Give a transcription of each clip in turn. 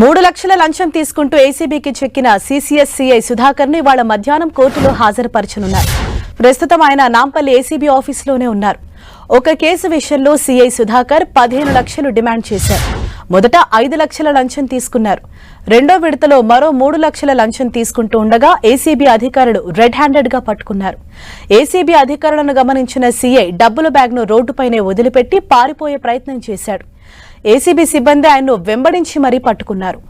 మూడు లక్షల లంచం తీసుకుంటూ ఏసీబీకి చెక్కిన సీసీఎస్ సిఐ సుధాకర్ని వాళ్ళ మధ్యాహ్నం కోర్టులో హాజరుపరచనున్నారు. ప్రస్తుతం ఆయన నాంపల్లి ఏసీబీ ఆఫీసులోనే ఉన్నారు. ఒక కేసు విషయంలో సీఐ సుధాకర్ పదిహేను లక్షలు డిమాండ్ చేశారు. మొదట ఐదు లక్షల లంచం తీసుకున్నారు. రెండో విడతలో మరో మూడు లక్షల లంచం తీసుకుంటూ ఉండగా ఏసీబీ అధికారులు రెడ్ హ్యాండెడ్గా పట్టుకున్నారు. ఏసీబీ అధికారులను గమనించిన సీఐ డబ్బుల బ్యాగ్ను రోడ్డుపైనే వదిలిపెట్టి పారిపోయే ప్రయత్నం చేశాడు. ఏసీబీ సిబ్బంది ఆయన్ను వెంబడించి మరీ పట్టుకున్నారు.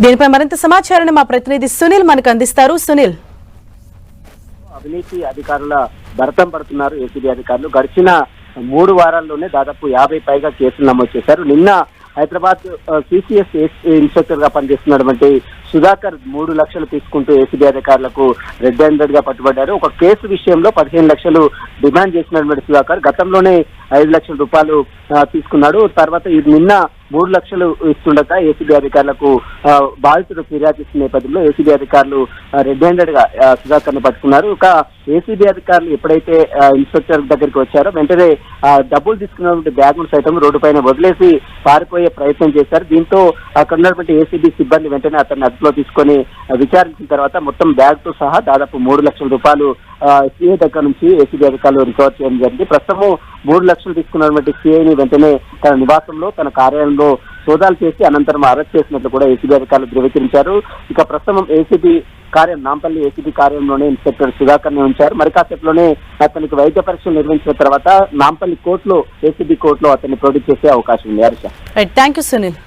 దీనిపై మరింత సమాచారాన్ని మా ప్రతినిధి సునీల్ మనకు అందిస్తారు. సునీల్. అవినీతి అధికారుల భరతం పడుతున్నారు ఏసీబీ అధికారులు. గడిచిన మూడు వారాల్లోనే దాదాపు యాభై పైగా కేసులు నమోదు చేశారు. నిన్న హైదరాబాద్ సిసిఎస్ ఇన్స్పెక్టర్గా పనిచేస్తున్నటువంటి సుధాకర్ మూడు లక్షలు తీసుకుంటూ ఏసీబీ అధికారులకు రెడ్ హ్యాండెడ్గా పట్టుబడ్డారు. ఒక కేసు విషయంలో పదిహేను లక్షలు డిమాండ్ చేసినటువంటి సుధాకర్ గతంలోనే ఐదు లక్షల రూపాయలు తీసుకున్నాడు. తర్వాత ఇది నిన్న మూడు లక్షలు ఇస్తుండగా ఏసీబీ అధికారులకు ఆ, బాధితుడు ఫిర్యాదు ఇస్తున్న నేపథ్యంలో ఏసీబీ అధికారులు రెడ్ హ్యాండెడ్గా సుధాకర్ని పట్టుకున్నారు. ఒక ఏసీబీ అధికారులు ఎప్పుడైతే ఇన్స్పెక్టర్ దగ్గరికి వచ్చారో వెంటనే డబ్బులు తీసుకున్నటువంటి బ్యాగ్ను సైతం రోడ్డు పైన వదిలేసి పారిపోయే ప్రయత్నం చేశారు. దీంతో అక్కడ ఉన్నటువంటి ఏసీబీ సిబ్బంది వెంటనే అతన్ని అదుపులో తీసుకొని విచారించిన తర్వాత మొత్తం బ్యాగ్తో సహా దాదాపు మూడు లక్షల రూపాయలు సిఐ దగ్గర నుంచి ఏసీబీ అధికారులు రికవర్ చేయడం జరిగింది. ప్రస్తుతం మూడు లక్షలు తీసుకున్నటువంటి సిఐని వెంటనే తన నివాసంలో తన కార్యాలయం కార్యాలయంలో సోదాలు చేసి అనంతరం అరెస్ట్ చేసినట్లు కూడా ఏసీబీ అధికారులు ధృవీకరించారు. ఇక ప్రస్తుతం ఏసీబీ కార్యం నాంపల్లి ఏసీబీ కార్యంలోనే ఇన్స్పెక్టర్ సుధాకర్ని ఉంచారు. మరి కాసేపులోనే అతనికి వైద్య పరీక్షలు నిర్వహించిన తర్వాత నాంపల్లి కోర్టులో ఏసీబీ కోర్టులో అతన్ని ప్రొడ్యూస్ చేసే అవకాశం ఉంది. Harsha thank you Sunil